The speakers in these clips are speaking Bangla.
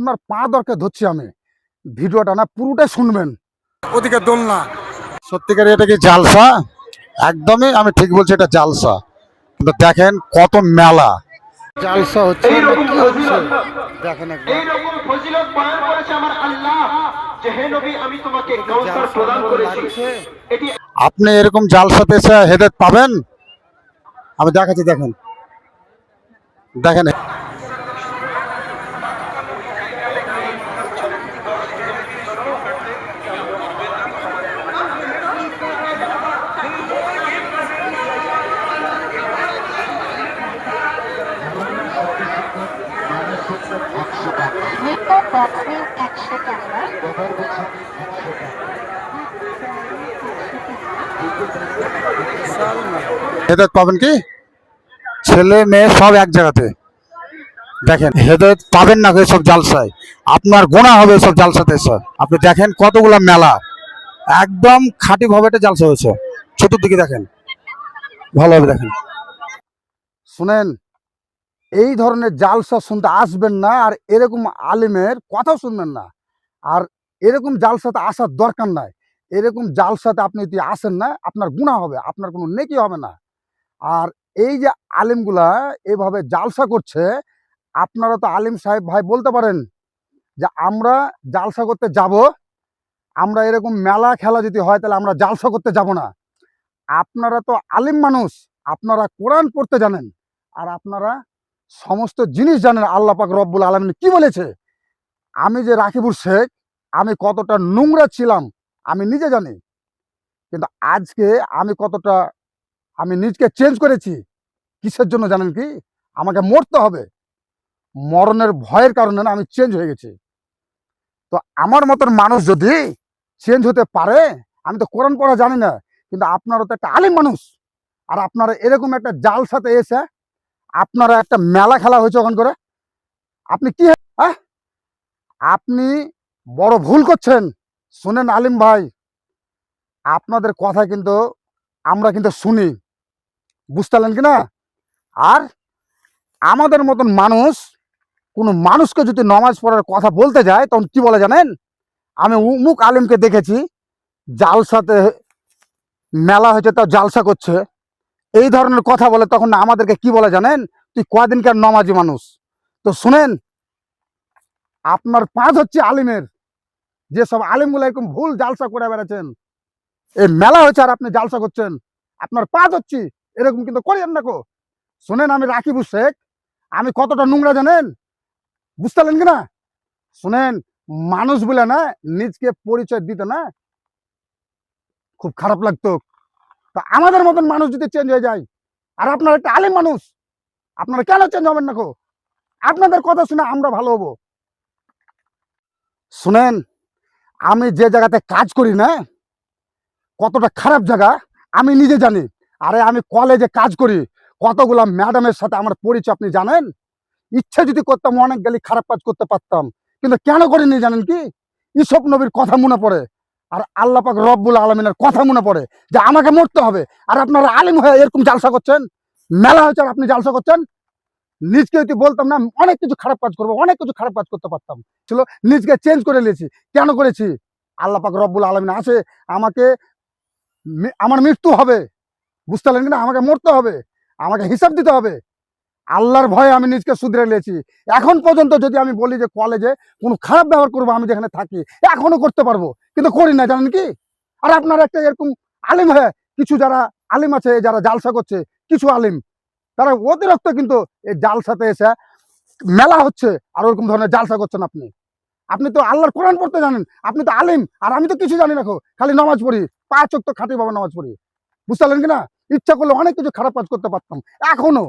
আপনার পা দরকার ধরছি আমি। ভিডিওটা না পুরোটাই শুনবেন। ওদিকে দোলনা। সত্যিকার এটা কি জালসা? একদমই আমি ঠিক বলছি এটা জালসা। কিন্তু দেখেন কত মেলা। জালসা হচ্ছে কি হচ্ছে? দেখেন একবার। ফজিলত বয়ান করেছে আমার আল্লাহ। যে হে নবী আমি তোমাকে কাউসার প্রদান করেছি। এটি আপনি এরকম জালসাতে এসে হেদায়ত পাবেন? আমি দেখাচ্ছি দেখেন। দেখেন। হেদায়ত পাবেন কি? ছেলে, মেয়ে সব এক জায়গাতে। দেখেন, হেদায়ত পাবেন না সব জালসায়। আপনার গোনা হবে সব জালসাতে এসে। আপনি দেখেন কতগুলো মেলা। একদম খাঁটি ভাবে একটা জালসা হয়েছে। চতুর্দিকে দেখেন। ভালোভাবে দেখেন। শুনেন এই ধরনের জালসা শুনতে আসবেন না আর এরকম আলিমের কথাও শুনবেন না। আর এরকম জালসাতে আসার দরকার নাই। এরকম জালসাতে আপনি যদি আসেন না, আপনার গুণা হবে, আপনার কোনো নেকি হবে না। আর এই যে আলিমগুলা এভাবে জালসা করছে, আপনারা তো আলিম সাহেব ভাই বলতে পারেন যে আমরা জালসা করতে যাব, আমরা এরকম মেলা খেলা যদি হয় তাহলে আমরা জালসা করতে যাব না। আপনারা তো আলিম মানুষ, আপনারা কোরআন পড়তে জানেন, আর আপনারা সমস্ত জিনিস জানেন আল্লাহ পাক রব্বুল আলমিন কি বলেছে? আমি যে রাকিবুর শেখ, আমি কতটা নোংরা ছিলাম, আমি নিজে জানি। কিন্তু আজকে আমি কতটা, আমি নিজকে চেঞ্জ করেছি, কিসের জন্য জানেন কি? আমাকে মরতে হবে। মরণের ভয়ের কারণে না আমি চেঞ্জ হয়ে গেছি। তো আমার মতন মানুষ যদি চেঞ্জ হতে পারে, আমি তো কোরআন পড়া জানি না, কিন্তু আপনারও তো একটা আলিম মানুষ। আর আপনারা এরকম একটা জাল সাথে এসে আপনারা একটা মেলা খেলা হয়েছে ওখান করে। আপনি কি হ্যাঁ? আপনি বড় ভুল করছেন, শুনেন আলিম ভাই। আপনাদের কথা কিন্তু আমরা কিন্তু শুনি। বুঝতে পারলেন কি না? আর আমাদের মতন মানুষ, কোনো মানুষকে যদি নমাজ পড়ার কথা বলতে যায়, তখন কি বলে জানেন? আমি উমুক আলিমকে দেখেছি, জালসাতে মেলা হয়েছে, তাও জালসা করছে। এই ধরনের কথা বলে, তখন আমাদেরকে কি বলে জানেন? তুই কদিনকার নমাজি মানুষ। তো শুনেন, আপনার পাঁচ হচ্ছে আলিমের। যেসব আলিমগুলো এরকম ভুল জালসা করে বেড়াচ্ছেন এই মেলা হয়েছে আর আপনি জালসা করছেন। আপনার পাঁচ হচ্ছি, এরকম কিন্তু করিয়েন না কো। শোনেন, আমি রাকিবু শেখ। আমি কতটা নোংরা জানেন? বুঝতে পারলেন কি না? শোনেন, মানুষ বলে না, নিজকে পরিচয় দিতে না, খুব খারাপ লাগতো। তা আমাদের মতন মানুষ যদি চেঞ্জ হয়ে যায়, আর আপনার একটা আলিম মানুষ, আপনারা কেন চেঞ্জ হবেন না কো আপনাদের কথা শুনে আমরা ভালো হব। শুনেন, আমি যে জায়গাতে কাজ করি না, কতটা খারাপ জায়গা, আমি নিজে জানি। আরে আমি কলেজে কাজ করি, কতগুলা ম্যাডামের সাথে আমার পরিচয় আপনি জানেন? ইচ্ছা যদি করতাম অনেক গেলে খারাপ কাজ করতে পারতাম, কিন্তু কেন করিনি জানেন কি? ইসব নবীর কথা মনে পড়ে। আর আল্লাপাক রব্বুল আলমিনের কথা মনে পড়ে যে আমাকে মরতে হবে। আর আপনারা আলিম হয়ে এরকম জালসা করছেন, মেলা হয়েছে আর আপনি জালসা করছেন, নিজকে যদি বলতাম না অনেক কিছু খারাপ কাজ করব, অনেক কিছু খারাপ কাজ করতে পারতাম। ছিল, নিজকে চেঞ্জ করে নিয়েছি। কেন করেছি? আল্লাপাক রব্বুল আলমিন আছে, আমাকে আমার মৃত্যু হবে। বুঝতে পারলেন কিনা? আমাকে মরতে হবে, আমাকে হিসাব দিতে হবে। আল্লাহর ভয়ে আমি নিজকে শুধরে নিয়েছি। এখন পর্যন্ত যদি আমি বলি যে কলেজে কোনো খারাপ ব্যবহার করব, আমি যেখানে থাকি, এখনও করতে পারব। কিন্তু করি না, জানেন কি? আর আপনার একটা এরকম আলিম হয়ে, কিছু যারা আলিম আছে, যারা জালসা করছে, কিছু আলিম, তারা অতিরিক্ত কিন্তু এই জালসাতে এসে মেলা হচ্ছে আর ওরকম ধরনের জালসা করছেন আপনি। আপনি তো আল্লাহর কোরআন পড়তে জানেন, আপনি তো আলিম, আর আমি তো কিছু জানি না খালি নামাজ পড়ি, পাঁচ চোখ তো খাটি বাবা নামাজ পড়ি। বুঝতে পারলেন কিনা ইচ্ছা করলে অনেক কিছু খারাপ কাজ করতে পারতাম, এখনও।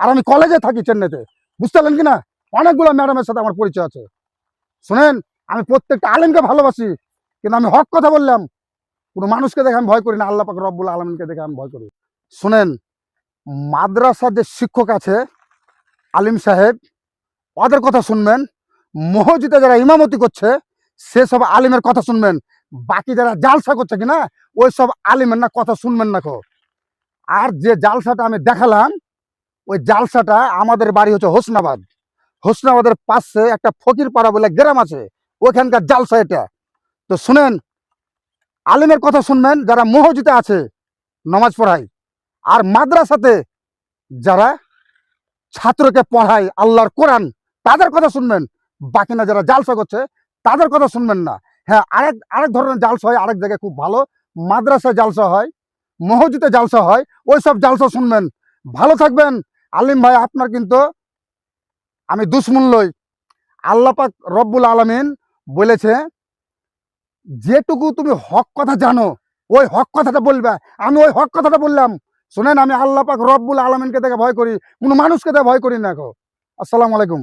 আর আমি কলেজে থাকি চেন্নাইতে, বুঝতে পারলেন কিনা অনেকগুলো ম্যাডামের সাথে আমার পরিচয় আছে। শুনেন, আমি প্রত্যেকটা আলিমকে ভালোবাসি কিন্তু আমি হক কথা বললাম। কোনো মানুষকে দেখে আমি ভয় করি না, আল্লাহ পাক রব্বুল আলমিনকে দেখে আমি ভয় করি। শুনেন, মাদ্রাসার যে শিক্ষক আছে, আলিম সাহেব, ওদের কথা শুনবেন, মসজিদে যারা ইমামতি করছে সেসব আলিমের কথা শুনবেন, বাকি যারা জালসা করছে কিনা, ওই সব আলিমের না কথা শুনবেন না খো আর যে জালসাটা আমি দেখালাম, ওই জালসাটা আমাদের বাড়ি হচ্ছে হোসনাবাদ। হোসনাবাদের পাশে একটা ফকির পাড়া বলে গ্রাম আছে, ওইখানকার জালসা এটা। তো শুনেন, আলিমের কথা শুনবেন, যারা মহজিতে আছে, নামাজ পড়ায়, আর মাদ্রাসাতে যারা ছাত্রকে পড়ায় আল্লাহর কোরআন, তাদের কথা শুনবেন। বাকি না যারা জালসা করছে, তাদের কথা শুনবেন না। হ্যাঁ আরেক আরেক ধরনের জালসা হয়, আরেক জায়গায় খুব ভালো। মাদ্রাসায় জালসা হয় মহজিতে জালসা হয় ওই সব জালসা শুনবেন। ভালো থাকবেন। আলিম ভাই, আপনার কিন্তু আমি দুশ্মন লই। আল্লাহ পাক রব্বুল আলমিন বলেছে যেটুকু তুমি হক কথা জানো, ওই হক কথাটা বলবে। আমি ওই হক কথাটা বললাম। শোনেন, আমি আল্লাহ পাক রব্বুল আলমিনকে দেখে ভয় করি, কোনো মানুষকে দেখে ভয় করি না গো। আসসালামু আলাইকুম।